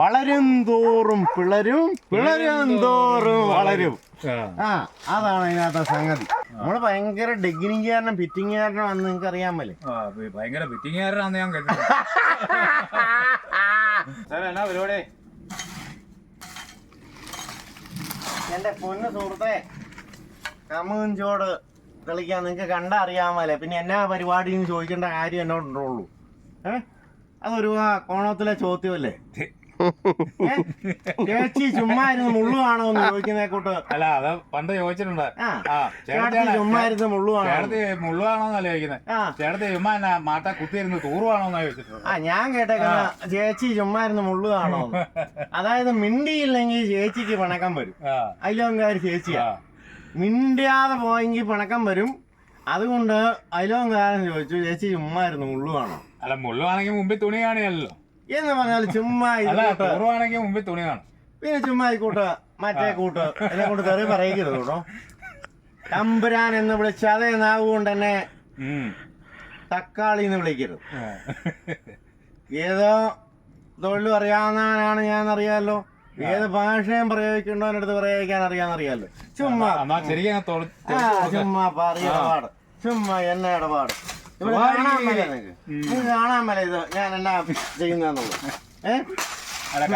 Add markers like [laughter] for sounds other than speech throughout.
വളരും തോറും പിളരും പിളരും തോറും വളരും. ആ. അതാണ് അതിനകത്തെ സംഗതി. നമ്മൾ ഭയങ്കര ഡിഗ്നിക്കാരനും ഫിറ്റിംഗുകാരനും ആണെന്ന് നിങ്ങൾക്ക് അറിയാൻ ഭ- ഭയങ്കര ഫിറ്റിംഗുകാരനാന്ന് ഞാൻ കേട്ടു [laughs] സാർ എന്നാ പരിപാടി? എന്റെ പൊന്ന് സുഹൃത്തെ കമുഞ്ചോട് കളിക്കാൻ നിങ്ങൾക്ക് കണ്ടാ പോലെ പിന്നെ എന്നാ പരിപാടി എന്ന് ചോദിക്കേണ്ട കാര്യം എന്നോടുള്ളൂ ഏ? അതൊരു ആ കോണത്തിലെ ചോദ്യമല്ലേ? ചേച്ചി ചുമ്മാ ഇരുന്ന് മുള്ളുവാണോ എന്ന് ചോദിക്കുന്ന കൂട്ട്. അല്ല അത് പണ്ട് ചോദിച്ചിട്ടുണ്ട്. ആ ചേട്ടത്തി ചുമ്മാ ഇരുന്ന് മുള്ളുവാണോ ചേട്ടത്തി മുള്ളുവാണോന്നല്ല ചോദിക്കുന്നത്? ചേട്ടത്തി ചുമ്മാ എന്നാ മാട്ട കുത്തിയിരുന്ന് തൂറുവാണോന്നാ ചോദിച്ചിട്ടുണ്ട് ആ ഞാൻ കേട്ടേക്കുന്ന ചേച്ചി ചുമ്മാ ഇരുന്ന് മുള്ളുവാണോ [laughs] അതായത് മിണ്ടിയില്ലെങ്കിൽ ചേച്ചിക്ക് പിണക്കം വരും. ആ. അയിലോങ്കാരി ചേച്ചിയാ. മിണ്ടിയാതെ മിണ്ടാതെ പോയെങ്കിൽ പിണക്കം വരും. അതുകൊണ്ട് അയിലോങ്കാരൻ ചോദിച്ചു ചേച്ചി ചുമ്മാ ഇരുന്ന് മുള്ളുവാണോ? അല്ല മുള്ളുവാണെങ്കിൽ മുമ്പിൽ തുണി കാണിയല്ലോ എന്ന് പറഞ്ഞാൽ ചുമ്മാ തൂറുവാണെങ്കിൽ മുമ്പിൽ തുണി കാണും. പിന്നെ ചുമ്മാ കൂട്ട് മറ്റേ കൂട്ട്. എന്നെ കൊണ്ട് തെറി പറയിക്കരുത് കേട്ടോ. തമ്പുരാൻ എന്ന് വിളിച്ച അതേ നാവ് കൊണ്ട് എന്നെ തക്കാളി എന്ന് വിളിക്കരുത്. ഏതോ തൊഴിലും അറിയാവുന്നവനാണ് ഞാൻ അറിയാമല്ലോ ഏത് ഭാഷയും പ്രയോഗിക്കണ്ടോ അടുത്ത് പ്രയോഗിക്കാൻ അറിയാന്നറിയാലോ ചുമ്മാ. ചുമ്മാ പറയ ഇടപാട്. ചുമ്മാ എന്നെ ഇടപാട്. കാണാൻ മേലെ നിനക്ക്. നിനക്ക് കാണാൻ മേലെ ഇത് ഞാൻ എന്നാ ചെയ്യുന്നെന്നുള്ളത് ഏഹ്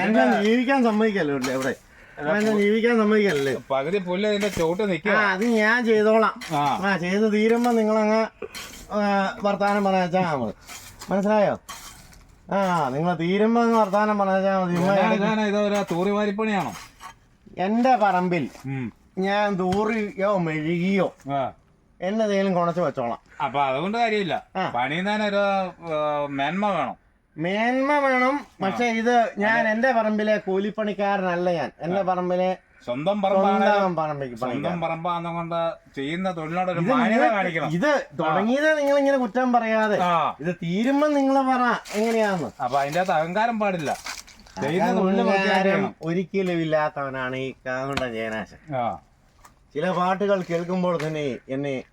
എന്നെ ജീവിക്കാൻ സമ്മതിക്കല്ലോ ഇവിടെ? എന്നെ ജീവിക്കാൻ സമ്മതിക്കല്ലേ? പകുതി പുല്ല് ഇതിന്റെ ചോട്ട് നിൽക്കുക അത് ഞാൻ ചെയ്തോളാം. ആ. ചെയ്ത് തീരുമ്പോ നിങ്ങളങ്ങ് വർത്താനം പറഞ്ഞാ മതി. മനസ്സിലായോ? ആ നിങ്ങൾ തീരുമ്പോ അങ്ങ് വർത്താനം പറഞ്ഞാ മതി. ഇതൊരു തൂറി വാരിപ്പണിയാണോ? എന്റെ പറമ്പിൽ ഞാൻ ദൂറിയോ മെഴുകിയോ എന്നതേലും കുണച്ച് വെച്ചോളാം. അപ്പൊ അതുകൊണ്ട് കാര്യമില്ല. പണിയുന്നതിനൊരു മേന്മ വേണം. മേന്മ വേണം. പക്ഷെ ഇത് ഞാൻ എന്റെ പറമ്പിലെ കൂലിപ്പണിക്കാരനല്ല ഞാൻ. എന്റെ പറമ്പിലെ സ്വന്തം സ്വന്തം ചെയ്യുന്ന മാന്യത നിങ്ങൾ- കാണിക്കണം. ഇത് തുടങ്ങിയത് നിങ്ങൾ ഇങ്ങനെ കുറ്റം പറയാതെ. ഇത് തീരുമ്പോ നിങ്ങൾ പറ എങ്ങനെയാന്ന്. അപ്പൊ അതിന്റെ അകത്ത് അഹങ്കാരം പാടില്ല. ഒരിക്കലും ഇല്ലാത്തവനാണ് ഈ കാകുണ്ട ജയനാശൻ. ചില പാട്ടുകൾ കേൾക്കുമ്പോൾ തന്നെ എന്നെ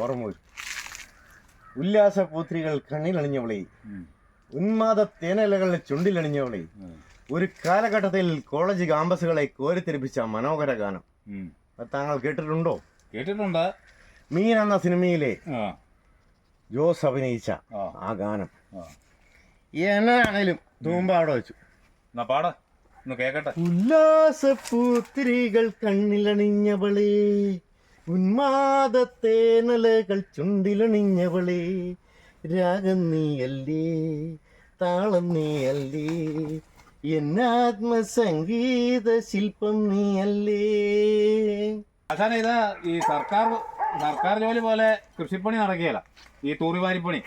ഓർമ്മ ഉല്ലാസപൂത്രികൾ കണ്ണിലണിഞ്ഞവളെ ഉന്മാദ തേനലകൾ ചുണ്ടിലണിഞ്ഞവളെ ഒരു കാലഘട്ടത്തിൽ കോളേജ് ക്യാമ്പസുകളെ കോരിത്തെരിപ്പിച്ച മനോഹര ഗാനം. താങ്കൾ കേട്ടിട്ടുണ്ടോ? കേട്ടിട്ടുണ്ട്. മീൻ എന്ന സിനിമയിലെ ജോസ് അഭിനയിച്ച ആ. ഗാനം. എന്നാണെങ്കിലും എന്നാണേലും തൂമ്പ വെച്ചു. പാട. ഉല്ലാസപൂത്തിരികൾ കണ്ണിലണിഞ്ഞവളേ ഉന്മാദത്തേനലകൾ ചുണ്ടിലണിഞ്ഞവളേ രാഗം നീയല്ലേ താളം നീയല്ലേ എന്നാത്മസംഗീത ശില്പം നീയല്ലേ. അതാണ് ഇത് ഈ സർക്കാർ സർക്കാർ ജോലി പോലെ കൃഷിപ്പണി നടക്കുകയല്ല ഈ തൂറിവാരിപ്പണി.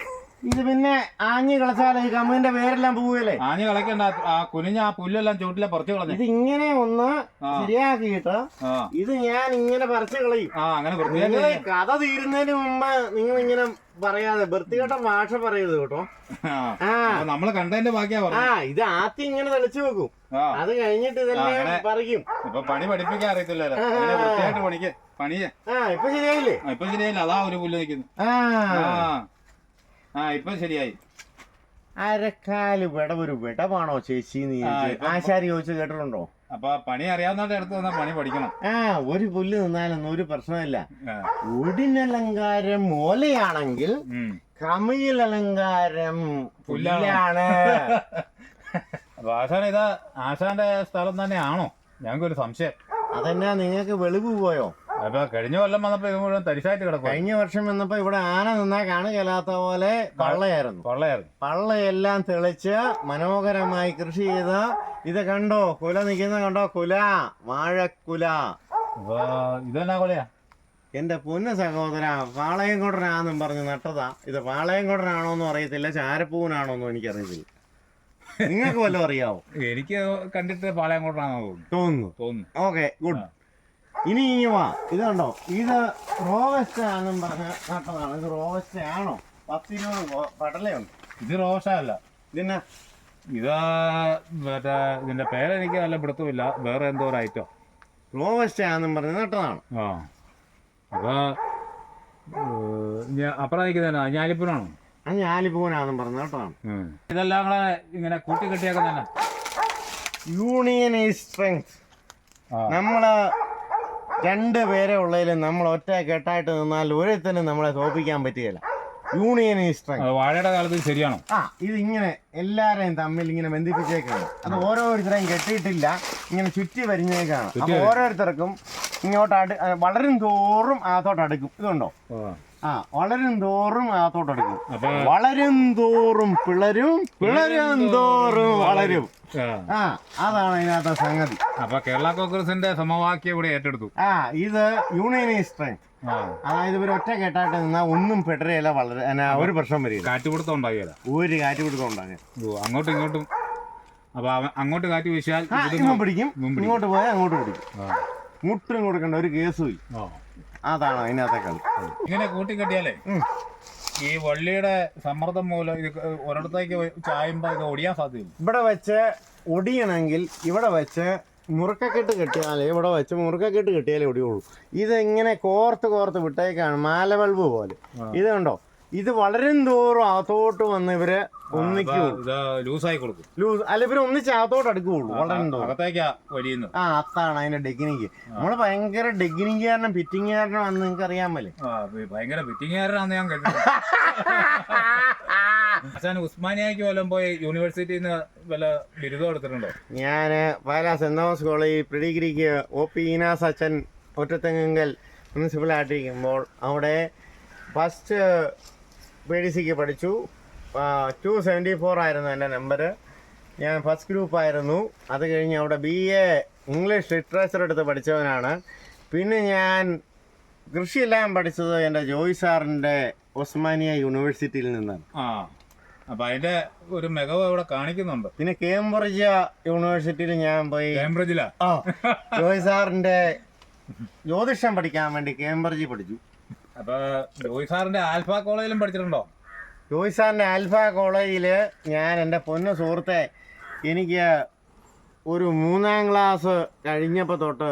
ഇത് പിന്നെ ആഞ്ഞു കളച്ചാലേ ഈ കമ്മിന്റെ പേരെല്ലാം പോവുകയല്ലേ? ആഞ്ഞു കളക്കണ്ട ആ കുനിഞ്ഞ ആ പുല്ലെല്ലാം ചുവട്ടിലെ പറിച്ചു കളഞ്ഞു. ഇത് ഇങ്ങനെ ഒന്ന്. ശരിയാക്കിയിട്ട് ഇത് ഞാൻ ഇങ്ങനെ പറിച്ചു കളയും. ആ അങ്ങനെ കഥ തീരുന്നതിന് മുമ്പ് നിങ്ങൾ ഇങ്ങനെ പറയാതെ വൃത്തികെട്ട ഭാഷ പറയരുത് കേട്ടോ. നമ്മൾ കണ്ടതിന്റെ ബാക്കിയാ ആ ഇത് ആദ്യം ഇങ്ങനെ തെളിച്ചു വെക്കും. അത് കഴിഞ്ഞിട്ട് ഇതെല്ലാം പറയും പറിക്കും. ഇപ്പൊ പണി പഠിപ്പിക്കാൻ അറിയത്തില്ലല്ലോ. വൃത്തിയായിട്ട് പണിക്ക് പണിയെ ആ ഇപ്പൊ ശരിയായില്ലേ? ഇപ്പൊ ശരിയായില്ല. അതാ ഒരു പുല്ല് നിൽക്കുന്നു. ആ. ആ ഇപ്പൊ ശരിയായി അരക്കാൽ വിടവൊരു വിടവാണോ ചേച്ചി എന്ന് ചോദിച്ചു. ആശാരി ചോദിച്ചു കേട്ടിട്ടുണ്ടോ അപ്പൊ പണി അറിയാവുന്നവരുടെ അടുത്ത് പണി പഠിക്കണം ആ ഒരു പുല്ല് നിന്നാലൊന്നും ഒരു പ്രശ്നമില്ല ആ. ഒടിനലങ്കാരം ഓലയാണെങ്കിൽ ഉം. കമിയിൽ അലങ്കാരം പുല്ലാണ്. പുല്ലാണ് [laughs] അപ്പൊ ആശാൻ ഇതാ ആശാന്റെ സ്ഥലം തന്നെയാണോ ഞങ്ങൾക്കൊരു സംശയം അതെന്നാ നിങ്ങൾക്ക് വെളിവ് പോയോ അപ്പൊ കഴിഞ്ഞ കൊല്ലം വന്നപ്പോ ഇത് മുഴുവൻ തരിശായിട്ട് കിടക്കും കഴിഞ്ഞ വർഷം വന്നപ്പോ ഇവിടെ ആന നിന്നാ കാണുകയില്ലാത്ത പോലെ പള്ളയായിരുന്നു. പള്ളയായിരുന്നു. പള്ളയെല്ലാം തെളിച്ച് മനോഹരമായി കൃഷി ചെയ്ത ഇത് കണ്ടോ? കുല നിൽക്കുന്ന കണ്ടോ? കുല. വാഴക്കുല. അപ്പൊ ഇതെന്നാ കുലയാ? എന്റെ പൊന്ന സഹോദര പാളയംകോടനാന്നും പറഞ്ഞ് നട്ടതാ. ഇത് പാളയംകോടനാണോന്നും അറിയത്തില്ല ചാരപ്പൂവിനാണോന്നും എനിക്കറിയത്തില്ല. നിങ്ങൾക്ക് വല്ലതും അറിയാവോ? എനിക്ക് കണ്ടിട്ട് പാളയംകോട്ടാണെന്ന് തോന്നുന്നു. തോന്നുന്നു. തോന്നുന്നു. Okay good. ഇനി ഇനി വാ. ഇത് കണ്ടോ? ഇത് റോവസ്റ്റ് ആണെന്നും പറഞ്ഞ് നട്ടതാണ് ഇത് റോവസ്റ്റ് ആണോ പത്തിരുപത് ഗോ- പടലയുണ്ട്. ഇത് റോഷ അല്ല ഇതിന്നെ ഇത് മറ്റേ ഇതിന്റെ പേരെനിക്ക് നല്ല പിടുത്തമില്ല. വേറെ എന്തോ ഒരു ഐറ്റം റോവസ്റ്റ് ആണെന്നും പറഞ്ഞ് നട്ടതാണ് ആ. അപ്പൊ അപ്പുറം ആ ഞാലിപ്പൂരാണോ അത് ഞാലിപ്പൂവനാണെന്നും പറഞ്ഞ് നട്ടതാണ് ഇതെല്ലാം കൂടെ ഇങ്ങനെ കൂട്ടി കെട്ടിയാക്കുന്നല്ല യൂണിയൻ സ്ട്രെങ്ത് ആ. നമ്മൾ രണ്ട് പേരെ ഉള്ളതിലും നമ്മൾ ഒറ്റ കെട്ടായിട്ട് നിന്നാൽ ഒരുത്തനും നമ്മളെ തോപ്പിക്കാൻ പറ്റുകയില്ല. അത് വാഴയുടെ കാലത്ത് ശരിയാണോ? ആ ഇത് ഇങ്ങനെ എല്ലാരെയും തമ്മിൽ ഇങ്ങനെ ബന്ധിപ്പിച്ചേക്കാണ്. അത് ഓരോരുത്തരെയും കെട്ടിയിട്ടില്ല ഇങ്ങനെ ചുറ്റി വരിഞ്ഞേക്കാണ്. അപ്പൊ ഓരോരുത്തർക്കും ഇങ്ങോട്ട് അടു വളരും തോറും അകത്തോട്ട് അടുക്കും ഇതുണ്ടോ? ആ വളരും തോറും അകത്തോട്ട് അടുക്കും. അപ്പൊ വളരും തോറും പിളരും പിളരും തോറും വളരും. ആ. അതാണ് അതിനകത്തെ സംഗതി. അപ്പൊ കേരള കോൺഗ്രസിന്റെ സമവാക്യം ഇവിടെ ഏറ്റെടുത്തു. ആ ഇത് യൂണിയനിസ്റ്റ് അതായത് ഇവർ ഒറ്റ കെട്ടായിട്ട് നിന്നാ ഒന്നും പെടരയില്ല വളരെ ഒരു പ്രശ്നം വരില്ല. കാറ്റുപിടുത്തം ഉണ്ടാകില്ല ഒരു കാറ്റ് ഉണ്ടാകില്ല അങ്ങോട്ടും ഇങ്ങോട്ടും. അപ്പൊ അങ്ങോട്ട് കാറ്റ് വീശാൽ പിടിക്കും. ഇങ്ങോട്ട് പോയാൽ അങ്ങോട്ട് പിടിക്കും. മുട്ടും കൊടുക്കേണ്ട ഒരു കേസ് പോയി ആ. അതാണ് അതിനകത്തെ കളി ഇങ്ങനെ കൂട്ടിക്കെട്ടിയാലേ. ഈ വള്ളിയുടെ സമ്മർദ്ദം മൂലം ഇത് ഒരിടത്തേക്ക് ചായുമ്പോ ഇത് ഒടിയാൻ സാധ്യതയില്ല. ഇവിടെ വെച്ച് ഒടിയണമെങ്കിൽ ഇവിടെ വെച്ച് മുറുക്കക്കെട്ട് കെട്ടിയാലേ ഇവിടെ വെച്ച് മുറുക്കക്കെട്ട് കെട്ടിയാലേ ഒടിയുള്ളൂ. ഇത് ഇങ്ങനെ കോർത്ത് കോർത്ത് വിട്ടേക്കാണ് മാല ബൾബ് പോലെ. ഇത് കണ്ടോ? ഇത് വളരും തോറും അകത്തോട്ട് വന്ന് ഇവർ ഒന്നിക്കൂ ലൂസായി കൊടുക്കും. ലൂസ് അല്ല ഇവർ ഒന്നിച്ച് അകത്തോട്ട് അടുക്കുള്ളൂ വളരും തോറും. അകത്തേക്കാ വലിയുന്നത്. ആ അത്താണ് അതിന്റെ ഡെഗിനിക്ക് നമ്മൾ ഭയങ്കര ഡെഗിനിക്ക് കാരണം ആണെന്ന് നിങ്ങൾക്ക് അറിയാമല്ലേ ആ ഭ- ഭയങ്കര ഫിറ്റിംഗുകാരനാന്ന് ഞാൻ കേട്ടത് [laughs] അച്ഛൻ ഉസ്മാനിയാക്ക് വല്ലതും പോയി യൂണിവേഴ്സിറ്റിയിൽ നിന്ന് വല്ല ബിരുദം എടുത്തിട്ടുണ്ടോ? ഞാൻ പാലാ സെന്റ് തോമസ് കോളേജ് പ്രിഡിഗ്രിക്ക് ഒ പി ഈനാസ് അച്ഛൻ ഒറ്റത്തെങ്ങൽ പ്രിൻസിപ്പളായിട്ടിരിക്കുമ്പോൾ അവിടെ ഫസ്റ്റ് പി ഡി സിക്ക് പഠിച്ചു. ടു സെവന്റി ഫോർ ആയിരുന്നു എന്റെ നമ്പർ ഞാൻ ഫസ്റ്റ് ഗ്രൂപ്പ് ആയിരുന്നു. അത് കഴിഞ്ഞ് അവിടെ ബി എ ഇംഗ്ലീഷ് ലിറ്ററേച്ചർ എടുത്ത് പഠിച്ചവനാണ്. പിന്നെ ഞാൻ കൃഷിയെല്ലാം പഠിച്ചത് എന്റെ ജോയ് സാറിന്റെ ഒസ്മാനിയ യൂണിവേഴ്സിറ്റിയിൽ നിന്നാണ്. ആ അപ്പൊ അതിന്റെ ഒരു മികവ് ഇവിടെ കാണിക്കുന്നുണ്ട്. പിന്നെ കേംബ്രിഡ്ജ് യൂണിവേഴ്സിറ്റിയിൽ ഞാൻ പോയി. കേംബ്രിഡ്ജിലാ? ജോയ് സാറിന്റെ ജ്യോതിഷം പഠിക്കാൻ വേണ്ടി കേംബ്രിഡ്ജിൽ പഠിച്ചു. അപ്പൊ ജോയ് സാറിന്റെ ആൽഫ കോളേജിലും ആൽഫ കോളേജിൽ ഞാൻ എന്റെ പൊന്ന സുഹൃത്തെ എനിക്ക് ഒരു മൂന്നാം ക്ലാസ് കഴിഞ്ഞപ്പോൾ തൊട്ട്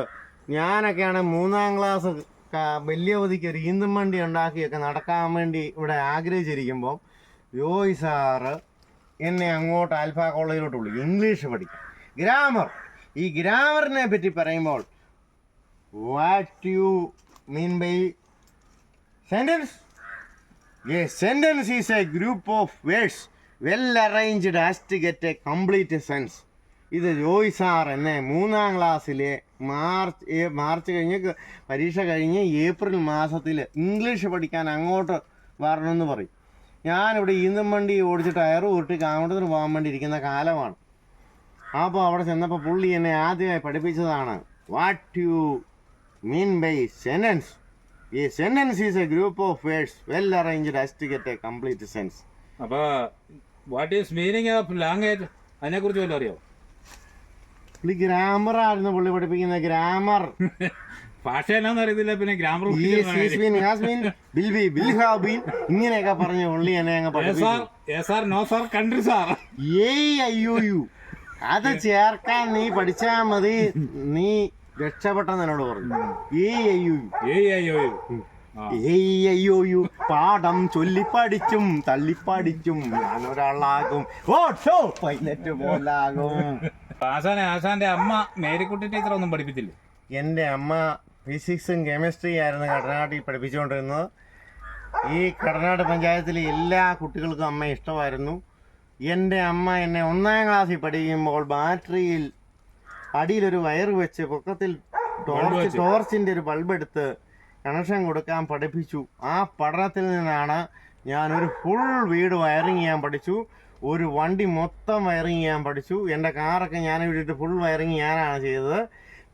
ഞാനൊക്കെയാണ് മൂന്നാം ക്ലാസ് ക- വലിയ അവധിക്ക് ഒരു ഈന്തും വണ്ടി ഉണ്ടാക്കിയൊക്കെ നടക്കാൻ വേണ്ടി ഇവിടെ ആഗ്രഹിച്ചിരിക്കുമ്പോൾ ജോയ് സാറ് എന്നെ അങ്ങോട്ട് ആൽഫ കോളേജിലോട്ട് വിളിക്കും ഇംഗ്ലീഷ് പഠിക്കും ഗ്രാമർ ഈ ഗ്രാമറിനെ പറ്റി പറയുമ്പോൾ what you mean by sentence A sentence is a group of words well arranged as to get a complete sense. ഇത് ജോയ് സാർ എന്നെ മൂന്നാം ക്ലാസ്സിലെ മാർച്ച് മാർച്ച് കഴിഞ്ഞ് പരീക്ഷ കഴിഞ്ഞ് ഏപ്രിൽ മാസത്തിൽ ഇംഗ്ലീഷ് പഠിക്കാൻ അങ്ങോട്ട് വരണമെന്ന് പറയും. ഞാനിവിടെ ഈന്തും വണ്ടി ഓടിച്ച് ടയർ ഉരുട്ടി കാമടത്തിന് പോകാൻ വേണ്ടി ഇരിക്കുന്ന കാലമാണ്. അപ്പോൾ അവിടെ ചെന്നപ്പോൾ പുള്ളി എന്നെ ആദ്യമായി പഠിപ്പിച്ചതാണ്. What you mean by sentence A sentence is a group of words well arranged as to get a complete sense അപ്പോൾ what is meaning of language അതിനെക്കുറിച്ച് വല്ലതും അറിയോ? പുള്ളി ഗ്രാമർ ആയിരുന്നു പുള്ളി പഠിപ്പിക്കുന്ന ഗ്രാമർ [laughs] ഭാഷ എന്നാന്ന് അറിയത്തില്ല പിന്നെ ഗ്രാമർ ഇങ്ങനെയൊക്കെ പറഞ്ഞു പുള്ളി എന്നെ അങ്ങ് പഠിപ്പിച്ചു. Sir no sir country sir ഏയ് അയ്യോ അത് ചേർക്കാൻ നീ പഠിച്ചാ മതി. നീ രക്ഷപ്പെട്ടെന്ന് എന്നോട് പറഞ്ഞു ഏയ് അയ്യോ. പാഠം ചൊല്ലിപ്പടിച്ചും തള്ളിപ്പടിച്ചും ഞാനൊരാളാകും. Auto pilot പോലാകും. ആശാനെ ആശാന്റെ അമ്മ മേരിക്കുട്ടി ടീച്ചർ ഒന്നും പഠിപ്പിച്ചില്ല? എന്റെ അമ്മ ഫിസിക്സും കെമിസ്ട്രി ആയിരുന്നു കടനാട്ടിൽ പഠിപ്പിച്ചുകൊണ്ടിരുന്നത്. ഈ കടനാട് പഞ്ചായത്തിലെ എല്ലാ കുട്ടികൾക്കും അമ്മ ഇഷ്ടമായിരുന്നു. എന്റെ അമ്മ എന്നെ ഒന്നാം ക്ലാസ്സിൽ പഠിക്കുമ്പോൾ ബാറ്ററിയിൽ അടിയിലൊരു വയർ വെച്ച് പൊക്കത്തിൽ ടോർച്ച് ടോർച്ചിന്റെ ഒരു ബൾബ് എടുത്ത് കണക്ഷൻ കൊടുക്കാൻ പഠിപ്പിച്ചു. ആ പഠനത്തിൽ നിന്നാണ് ഞാൻ ഒരു ഫുൾ വീട് വയറിങ് ചെയ്യാൻ പഠിച്ചു. ഒരു വണ്ടി മൊത്തം വയറിങ് ചെയ്യാൻ പഠിച്ചു. എന്റെ കാറൊക്കെ ഞാൻ വിട്ടിട്ട് ഫുൾ വയറിങ് ഞാനാണ് ചെയ്തത്.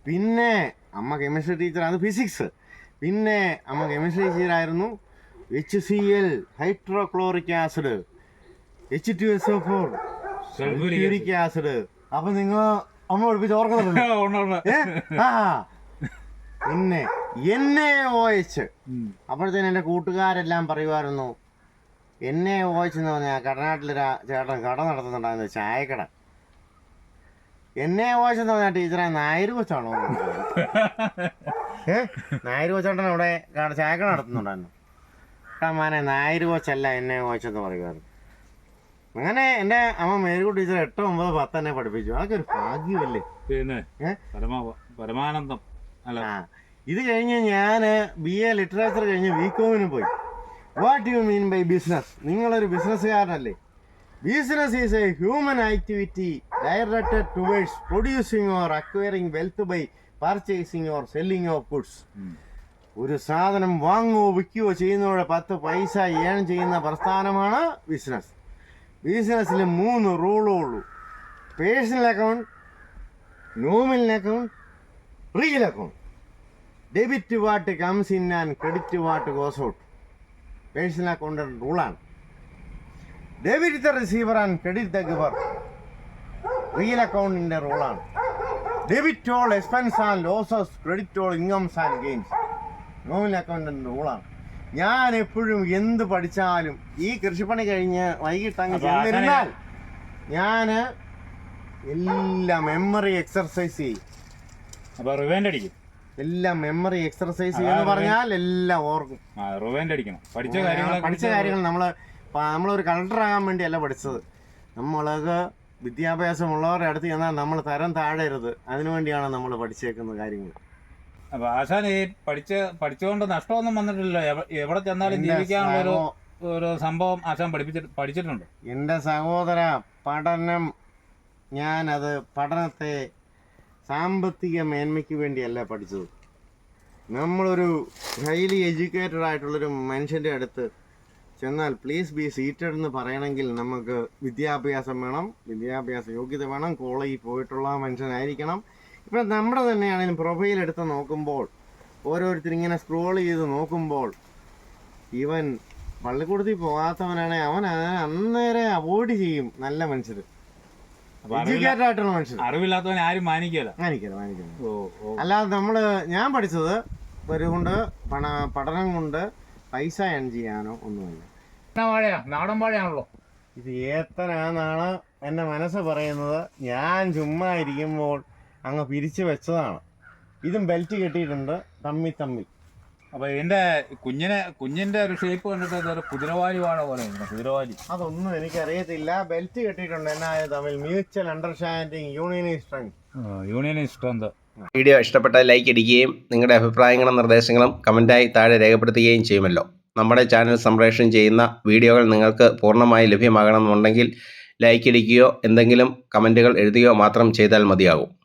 പിന്നെ അമ്മ കെമിസ്ട്രി ടീച്ചറാണ് ഫിസിക്സ് പിന്നെ അമ്മ chemistry ടീച്ചറായിരുന്നു H C L hydrochloric acid H two S O four sulphuric acid അപ്പൊ നിങ്ങൾ അമ്മ പഠിപ്പിച്ച്? ആ പിന്നെ എന്നെ ഓയച്ച്. അപ്പോഴത്തേന് എന്റെ എന്റെ കൂട്ടുകാരെല്ലാം പറയുമായിരുന്നു എന്നെ ഓയച്ച് എന്ന് പറഞ്ഞാൽ കടനാട്ടിലൊരു ചേട്ടൻ കട നടത്തുന്നുണ്ടായിരുന്നു ചായക്കട. എന്നെ ഓയച്ച് എന്ന് പറഞ്ഞാൽ ടീച്ചറെ നായർ കൊച്ചാണോ? നായർ കൊച്ചേട്ടൻ അവിടെ ചായക്കട നടത്തുന്നുണ്ടായിരുന്നു. മാനെ നായർ കൊച്ചല്ല എന്നെ ഓയച്ചെന്ന് പറയുമായിരുന്നു. അങ്ങനെ എന്റെ അമ്മ മേരിക്കുട്ടി ടീച്ചർ എട്ടോ ഒമ്പത് പത്ത് തന്നെ പഠിപ്പിച്ചു. അതൊക്കെ ഒരു ഭാഗ്യമല്ലേ? പിന്നെ പരമാനന്ദം. അല്ല. ഇത് കഴിഞ്ഞ് ഞാൻ ബി എ ലിറ്ററേച്ചർ കഴിഞ്ഞ് ബി കോമിന് പോയി. What you mean by business നിങ്ങളൊരു ബിസിനസ്സുകാരനല്ലേ business is a human activity directed towards producing or acquiring wealth by purchasing or selling of goods ഒരു സാധനം വാങ്ങുകയോ വിൽക്കുകയോ ചെയ്യുന്നതോടെ പത്ത് പൈസ ഏൺ ചെയ്യുന്ന പ്രസ്ഥാനമാണ് ബിസിനസ് ബിസിനസ്സിൽ മൂന്ന് റൂളേ ഉള്ളൂ. Personal account nominal account real account. Debit what comes in and credit what goes out. Personal account റൂളാണ്. Debit the receiver and credit the giver. Real അക്കൗണ്ടിന്റെ റൂളാണ്. Debit all expense and losses credit all incomes and gains. Nominal അക്കൗണ്ടിന്റെ റൂളാണ്. ഞാൻ എപ്പോഴും എന്ത് പഠിച്ചാലും ഈ കൃഷിപ്പണി കഴിഞ്ഞ് വൈകിട്ട് അങ്ങ് ചെന്നിരുന്നാൽ ഞാൻ എല്ലാ മെമ്മറി എക്സർസൈസ് ചെയ്യും. അപ്പൊ റിവൈൻഡ് അടിക്കും. എല്ലാം മെമ്മറി എക്സർസൈസ് എന്ന് പറഞ്ഞാൽ എല്ലാം ഓർക്കും. റിവെന്റ് അടിക്കണം. പഠിച്ച കാര്യങ്ങൾ പഠിച്ച കാര്യങ്ങൾ നമ്മൾ നമ്മളൊരു കളക്ടർ ആകാൻ വേണ്ടിയല്ല പഠിച്ചത്. നമ്മളത് വിദ്യാഭ്യാസമുള്ളവരുടെ അടുത്ത് ചെന്നാൽ നമ്മൾ തരം താഴരുത്. അതിനു വേണ്ടിയാണ് നമ്മൾ പഠിച്ചേക്കുന്ന കാര്യങ്ങൾ. അപ്പൊ ആശാൻ ഈ പഠിച്ച് പഠിച്ചുകൊണ്ട് നഷ്ടമൊന്നും വന്നിട്ടില്ലല്ലോ. എവ- എവിടെ ചെന്നാലും ജീവിക്കാനുള്ള ഒരു സഹോ- ഒരു സംഭവം ആശാൻ പഠിപ്പിച്ചിട്ട് പഠിച്ചിട്ടുണ്ട്. എന്റെ സഹോദര പഠനം ഞാനത് പഠനത്തെ സാമ്പത്തിക മേന്മയ്ക്ക് വേണ്ടിയല്ല പഠിച്ചത്. നമ്മളൊരു ഹൈലി എഡ്യൂക്കേറ്റഡ് ആയിട്ടുള്ളൊരു മനുഷ്യന്റെ അടുത്ത് ചെന്നാൽ പ്ലീസ് ബി സീറ്റഡ് എന്ന് പറയണമെങ്കിൽ നമുക്ക് വിദ്യാഭ്യാസം വേണം വിദ്യാഭ്യാസ യോഗ്യത വേണം കോളേജിൽ പോയിട്ടുള്ള മനുഷ്യനായിരിക്കണം. ഇപ്പം നമ്മുടെ തന്നെയാണെങ്കിലും പ്രൊഫൈൽ എടുത്ത് നോക്കുമ്പോൾ ഓരോരുത്തർ ഇങ്ങനെ സ്ക്രോൾ ചെയ്ത് നോക്കുമ്പോൾ ഇവൻ പള്ളിക്കൂടത്തിൽ പോകാത്തവനാണെങ്കിൽ അവൻ അന്നേരെ അവോയ്ഡ് ചെയ്യും നല്ല മനുഷ്യർ എഡ്യൂക്കേറ്റഡ് ആയിട്ടുള്ള മനുഷ്യർ അറിവില്ലാത്തവൻ ആരും മാനിക്കല. മാനിക്കണം ഓ ഓ. അല്ലാതെ നമ്മൾ ഞാൻ പഠിച്ചത് ഒരു കൊണ്ട് പണ പഠനം കൊണ്ട് പൈസ ഏൺ ചെയ്യാനോ ഒന്നുമില്ല. വാഴയാ നാടൻ വാഴയാണല്ലോ. ഇത് ഏത്തനാന്നാണ് എന്റെ മനസ്സ് പറയുന്നത്. ഞാൻ ചുമ്മാ ഇരിക്കുമ്പോൾ അങ്ങ് പിരിച്ചു വെച്ചതാണ്. ഇതും ബെൽറ്റ് കെട്ടിയിട്ടുണ്ട്. തമ്മി തമ്മി. അപ്പൊ ഇതിന്റെ കുഞ്ഞിനെ കുഞ്ഞിന്റെ ഒരു ഷേപ്പ് കണ്ടിട്ട് ഇതൊരു കുതിരവാലി വാഴ പോലെ കുതിരവാലി. അതൊന്നും എനിക്കറിയത്തില്ല. ബെൽറ്റ് കെട്ടിയിട്ടുണ്ട്. എന്നായ തമ്മിൽ mutual understanding union strength union ഇഷ്ടം വീഡിയോ ഇഷ്ടപ്പെട്ട ലൈക്ക് അടിക്കുകയും നിങ്ങളുടെ അഭിപ്രായങ്ങളും നിർദ്ദേശങ്ങളും കമന്റായി താഴെ രേഖപ്പെടുത്തുകയും ചെയ്യുമല്ലോ. നമ്മുടെ ചാനൽ സംപ്രേഷണം ചെയ്യുന്ന വീഡിയോകൾ നിങ്ങൾക്ക് പൂർണമായി ലഭ്യമാകണമെന്നുണ്ടെങ്കിൽ ലൈക്ക് അടിക്കുകയോ എന്തെങ്കിലും കമന്റുകൾ എഴുതുകയോ മാത്രം ചെയ്താൽ മതിയാകും.